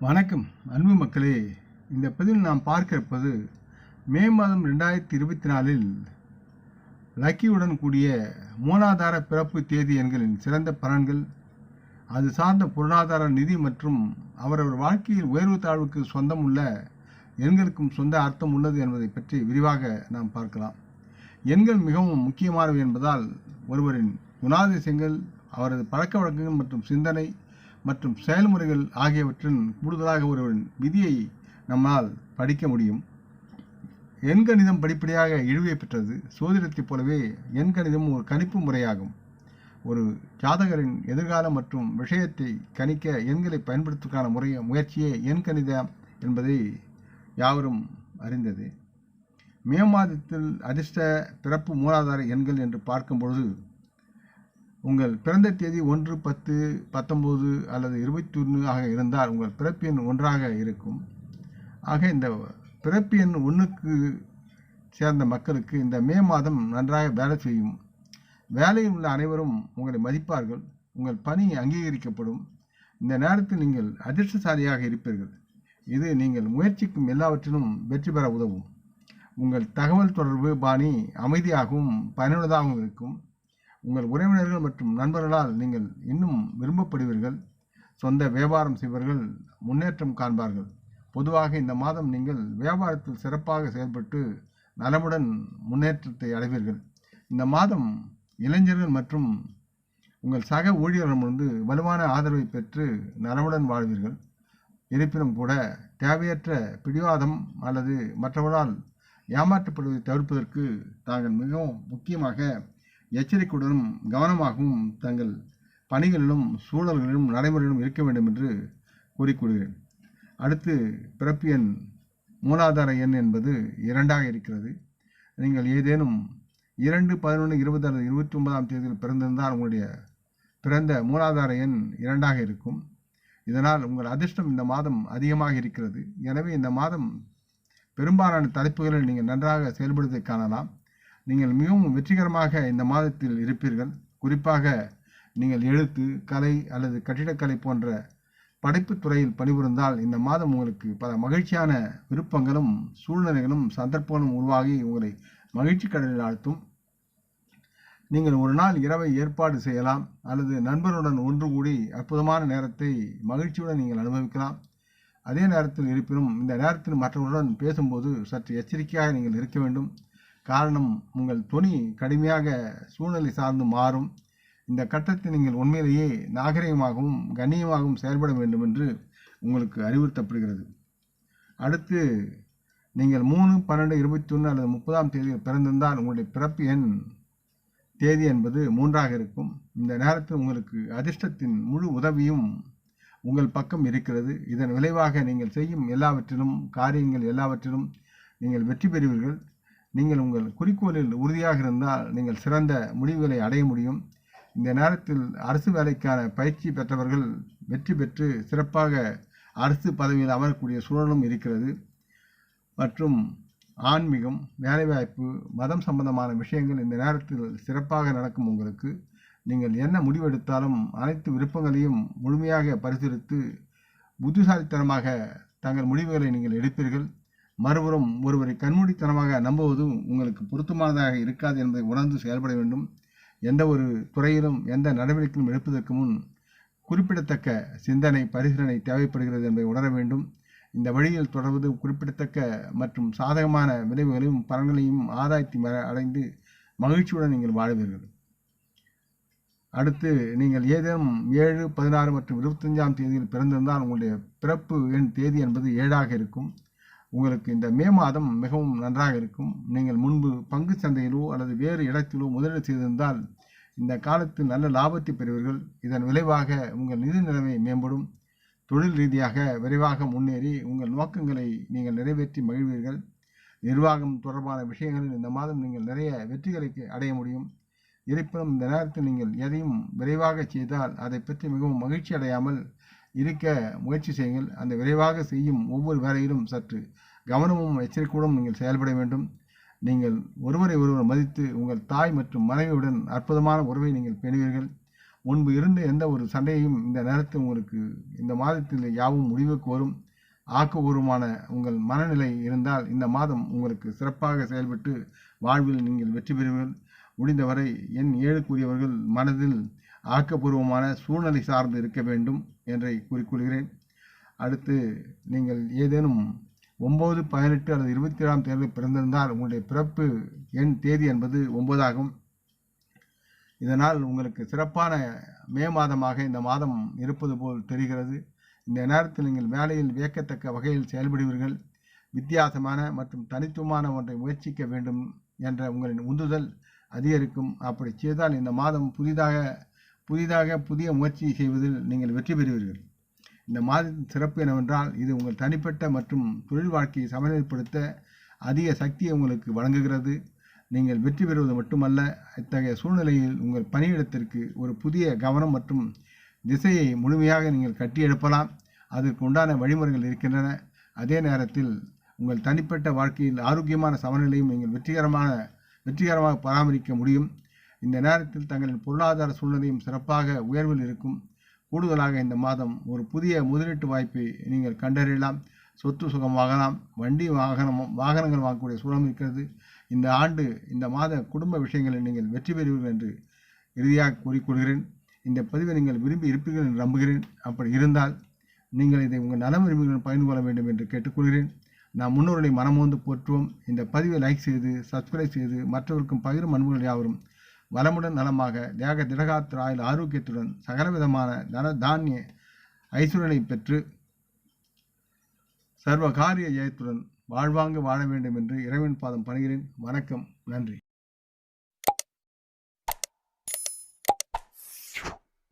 வணக்கம் அன்பு மக்களே. இந்த பதிவில் நாம் பார்க்க இருப்பது மே மாதம் ரெண்டாயிரத்தி இருபத்தி நாலில் லக்கியுடன் கூடிய மூலாதார பிறப்பு தேதி எண்களின் சிறந்த பலன்கள் அது சார்ந்த பொருளாதார நிதி மற்றும் அவரவர் வாழ்க்கையில் உயர்வு தாழ்வுக்கு சொந்தம் உள்ள எண்களுக்கும் சொந்த அர்த்தம் உள்ளது என்பதை பற்றி விரிவாக நாம் பார்க்கலாம். எண்கள் மிகவும் முக்கியமானவை என்பதால் ஒருவரின் குணாதிசயங்கள் அவரது பழக்க வழக்கங்கள் மற்றும் சிந்தனை மற்றும் செயல்முறைகள் ஆகியவற்றின் கூடுதலாக ஒருவரின் விதியை நம்மால் படிக்க முடியும். எண்கணிதம் படிப்படியாக இழிவை பெற்றது. சோதிடத்தைப் போலவே எண்கணிதம் ஒரு கணிப்பு முறையாகும். ஒரு ஜாதகரின் எதிர்காலம் மற்றும் விஷயத்தை கணிக்க எண்களை பயன்படுத்துவதற்கான முறைய முயற்சியே எண்கணிதம் என்பதை யாவரும் அறிந்தது. மே மாதத்தில் அதிர்ஷ்ட பிறப்பு மூலாதார எண்கள் என்று பார்க்கும் பொழுது உங்கள் பிறந்த தேதி ஒன்று பத்து பத்தொம்போது அல்லது இருபத்தி ஒன்று ஆக இருந்தால் உங்கள் பிறப்பு எண் ஒன்றாக இருக்கும். ஆக இந்த பிறப்பு எண் ஒன்றுக்கு சேர்ந்த மக்களுக்கு இந்த மே மாதம் நன்றாக வேலை செய்யும். வேலையில் உள்ள அனைவரும் உங்களை மதிப்பார்கள். உங்கள் பணி அங்கீகரிக்கப்படும். இந்த நேரத்தில் நீங்கள் அதிர்ஷ்டசாலியாக இருப்பீர்கள். இது நீங்கள் முயற்சிக்கும் எல்லாவற்றிலும் வெற்றி பெற உதவும். உங்கள் தகவல் தொடர்பு பாணி அமைதியாகவும் பயனுள்ளதாகவும் இருக்கும். உங்கள் உறவினர்கள் மற்றும் நண்பர்களால் நீங்கள் இன்னும் விரும்பப்படுவீர்கள். சொந்த வியாபாரம் செய்வர்கள் முன்னேற்றம் காண்பார்கள். பொதுவாக இந்த மாதம் நீங்கள் வியாபாரத்தில் சிறப்பாக செயல்பட்டு நலமுடன் முன்னேற்றத்தை அடைவீர்கள். இந்த மாதம் இளைஞர்கள் மற்றும் உங்கள் சக ஊழியர்களிடமிருந்து வலுவான ஆதரவை பெற்று நலமுடன் வாழ்வீர்கள். இருப்பினும் கூட தேவையற்ற பிடிவாதம் அல்லது மற்றவர்களால் ஏமாற்றப்படுவதை தவிர்ப்பதற்கு தாங்கள் மிகவும் முக்கியமாக எச்சரிக்கையுடனும் கவனமாகவும் தங்கள் பணிகளிலும் சூழல்களிலும் நடைமுறையிலும் இருக்க வேண்டும் என்று கூறிக்கொள்கிறேன். அடுத்து பிறப்பு எண் மூலாதார எண் என்பது இரண்டாக இருக்கிறது. நீங்கள் ஏதேனும் இரண்டு பதினொன்று இருபது அல்லது இருபத்தி ஒன்பதாம் தேதியில் பிறந்திருந்தால் உங்களுடைய பிறந்த மூலாதார எண் இரண்டாக இருக்கும். இதனால் உங்கள் அதிர்ஷ்டம் இந்த மாதம் அதிகமாக இருக்கிறது. எனவே இந்த மாதம் பெரும்பாலான தலைப்புகளில் நீங்கள் நன்றாக செயல்படுவதை காணலாம். நீங்கள் மிகவும் வெற்றிகரமாக இந்த மாதத்தில் இருப்பீர்கள். குறிப்பாக நீங்கள் எழுத்து கலை அல்லது கட்டிடக்கலை போன்ற படைப்புத் துறையில் பணிபுரிந்தால் இந்த மாதம் உங்களுக்கு பல மகிழ்ச்சியான விருப்பங்களும் சூழ்நிலைகளும் சந்தர்ப்பங்களும் உருவாகி உங்களை மகிழ்ச்சி கடலில் ஆழ்த்தும். நீங்கள் ஒரு நாள் இரவை ஏற்பாடு செய்யலாம் அல்லது நண்பருடன் ஒன்று கூடி அற்புதமான நேரத்தை மகிழ்ச்சியுடன் நீங்கள் அனுபவிக்கலாம். அதே நேரத்தில் இருப்பினும் இந்த நேரத்தில் மற்றவர்களுடன் பேசும்போது சற்று எச்சரிக்கையாக நீங்கள் இருக்க வேண்டும். காரணம் உங்கள் துணி கடுமையாக சூழ்நிலை சார்ந்து மாறும். இந்த கட்டத்தில் நீங்கள் உண்மையிலேயே நாகரிகமாகவும் கண்ணியமாகவும் செயல்பட வேண்டும் என்று உங்களுக்கு அறிவுறுத்தப்படுகிறது. அடுத்து நீங்கள் மூணு பன்னெண்டு இருபத்தி ஒன்று அல்லது முப்பதாம் தேதியில் பிறந்திருந்தால் உங்களுடைய பிறப்பு எண் தேதி என்பது மூன்றாக இருக்கும். இந்த நேரத்தில் உங்களுக்கு அதிர்ஷ்டத்தின் முழு உதவியும் உங்கள் பக்கம் இருக்கிறது. இதன் விளைவாக நீங்கள் செய்யும் எல்லாவற்றிலும் காரியங்கள் எல்லாவற்றிலும் நீங்கள் வெற்றி பெறுவீர்கள். நீங்கள் உங்கள் குறிக்கோளில் உறுதியாக இருந்தால் நீங்கள் சிறந்த முடிவுகளை அடைய முடியும். இந்த நேரத்தில் அரசு வேலைக்கான பயிற்சி பெற்றவர்கள் வெற்றி பெற்று சிறப்பாக அரசு பதவியில் அமரக்கூடிய சூழலும் இருக்கிறது. மற்றும் ஆன்மீகம் வேலைவாய்ப்பு மதம் சம்பந்தமான விஷயங்கள் இந்த நேரத்தில் சிறப்பாக நடக்கும் உங்களுக்கு. நீங்கள் என்ன முடிவெடுத்தாலும் அனைத்து விருப்பங்களையும் முழுமையாக பரிசீலித்து புத்திசாலித்தனமாக தங்கள் முடிவுகளை நீங்கள் எடுப்பீர்கள். மறுபுறம் ஒருவரை கண்மூடித்தனமாக நம்புவதும் உங்களுக்கு பொருத்தமானதாக இருக்காது என்பதை உணர்ந்து செயல்பட வேண்டும். எந்த ஒரு துறையிலும் எந்த நடவடிக்கையும் எடுப்பதற்கு முன் குறிப்பிடத்தக்க சிந்தனை பரிசீலனை தேவைப்படுகிறது என்பதை உணர வேண்டும். இந்த வழியில் தொடர்வது குறிப்பிடத்தக்க மற்றும் சாதகமான விளைவுகளையும் பலன்களையும் ஆதாயத்தை அடைந்து மகிழ்ச்சியுடன் நீங்கள் வாழ்வீர்கள். அடுத்து நீங்கள் ஏதேனும் ஏழு பதினாறு மற்றும் இருபத்தஞ்சாம் தேதியில் பிறந்திருந்தால் உங்களுடைய பிறப்பு எண் தேதி என்பது ஏழாக இருக்கும். உங்களுக்கு இந்த மே மாதம் மிகவும் நன்றாக இருக்கும். நீங்கள் முன்பு பங்கு சந்தையிலோ அல்லது வேறு இடத்திலோ முதலீடு செய்திருந்தால் இந்த காலத்தில் நல்ல லாபத்தை பெறுவீர்கள். இதன் விளைவாக உங்கள் நிதி நிலைமை மேம்படும். தொழில் ரீதியாக விரைவாக முன்னேறி உங்கள் நோக்கங்களை நீங்கள் நிறைவேற்றி மகிழ்வீர்கள். நிர்வாகம் தொடர்பான விஷயங்களில் இந்த மாதம் நீங்கள் நிறைய வெற்றிகளை அடைய முடியும். இருப்பினும் இந்த நேரத்தில் நீங்கள் எதையும் விரைவாக செய்தால் அதை பற்றி மிகவும் மகிழ்ச்சி அடையாமல் இருக்க முயற்சி செய்யுங்கள். அந்த விரைவாக செய்யும் ஒவ்வொரு வேலையிலும் சற்று கவனமும் எச்சரிக்கையுடன் நீங்கள் செயல்பட வேண்டும். நீங்கள் ஒருவரை ஒருவர் மதித்து உங்கள் தாய் மற்றும் மனைவியுடன் அற்புதமான உறவை நீங்கள் பேணுவீர்கள். முன்பு இருந்த எந்த ஒரு சண்டையையும் இந்த நேரத்தில் உங்களுக்கு இந்த மாதத்தில் யாவும் முடிவுக்கு வரும் ஆக்கபூர்வமான உங்கள் மனநிலை இருந்தால் இந்த மாதம் உங்களுக்கு சிறப்பாக செயல்பட்டு வாழ்வில் நீங்கள் வெற்றி பெறுவீர்கள். முடிந்தவரை என் ஏழுக்குரியவர்கள் மனதில் ஆக்கப்பூர்வமான சூழ்நிலை சார்ந்து இருக்க வேண்டும் என்றை கூறிக்கொள்கிறேன். அடுத்து நீங்கள் ஏதேனும் ஒம்பது பதினெட்டு அல்லது இருபத்தி ஏழாம் தேதியில் பிறந்திருந்தால் உங்களுடைய பிறப்பு எண் தேதி என்பது ஒன்பதாகும் இதனால் உங்களுக்கு சிறப்பான மே மாதமாக இந்த மாதம் இருப்பது போல் தெரிகிறது. இந்த நேரத்தில் நீங்கள் வேலையில் வியக்கத்தக்க வகையில் செயல்படுவீர்கள். வித்தியாசமான மற்றும் தனித்துவமான ஒன்றை முயற்சிக்க வேண்டும் என்ற உங்களின் உந்துதல் அதிகரிக்கும். அப்படி செய்தால் இந்த மாதம் புதிதாக புதிதாக புதிய முயற்சி செய்வதில் நீங்கள் வெற்றி பெறுவீர்கள். இந்த மாதத்தின் சிறப்பு என்னவென்றால் இது உங்கள் தனிப்பட்ட மற்றும் தொழில் வாழ்க்கையை சமநிலைப்படுத்த அதிக சக்தியை உங்களுக்கு வழங்குகிறது. நீங்கள் வெற்றி பெறுவது மட்டுமல்ல இத்தகைய சூழ்நிலையில் உங்கள் பணியிடத்திற்கு ஒரு புதிய கவனம் மற்றும் திசையை முழுமையாக நீங்கள் கட்டியெழுப்பலாம் அதற்கு உண்டான வழிமுறைகள் இருக்கின்றன. அதே நேரத்தில் உங்கள் தனிப்பட்ட வாழ்க்கையில் ஆரோக்கியமான சமநிலையும் நீங்கள் வெற்றிகரமான வெற்றிகரமாக பராமரிக்க முடியும். இந்த நேரத்தில் தங்களின் பொருளாதார சூழ்நிலையும் சிறப்பாக உயர்வில் இருக்கும். கூடுதலாக இந்த மாதம் ஒரு புதிய முதலீட்டு வாய்ப்பை நீங்கள் கண்டறியலாம். சொத்து சுகம் வாங்கலாம். வண்டி வாகனம் வாகனங்கள் வாங்கக்கூடிய சூழலும் இருக்கிறது. இந்த ஆண்டு இந்த மாத குடும்ப விஷயங்களில் நீங்கள் வெற்றி பெறுவீர்கள் என்று இறுதியாக கூறிக்கொள்கிறேன். இந்த பதிவை நீங்கள் விரும்பி இருப்பீர்கள் என்று நம்புகிறேன். அப்படி இருந்தால் நீங்கள் இதை உங்கள் நலம் விரும்புகள் பகிர்ந்து கொள்ள வேண்டும் என்று கேட்டுக்கொள்கிறேன். நாம் முன்னோர்களை மனமோந்து போற்றுவோம். இந்த பதிவை லைக் செய்து சப்ஸ்கிரைப் செய்து மற்றவருக்கும் பகிரும் அன்புகள் யாவரும் வளமுடன் நலமாக தேக திடகாத்திர ஆயுள் ஆரோக்கியத்துடன் சகலவிதமான தன தானிய ஐஸ்வரனை பெற்று சர்வ காரிய ஜெயத்துடன் வாழ்வாங்கு வாழ வேண்டும் என்று இறைவன் பாதம் பணிகிறேன். வணக்கம். நன்றி.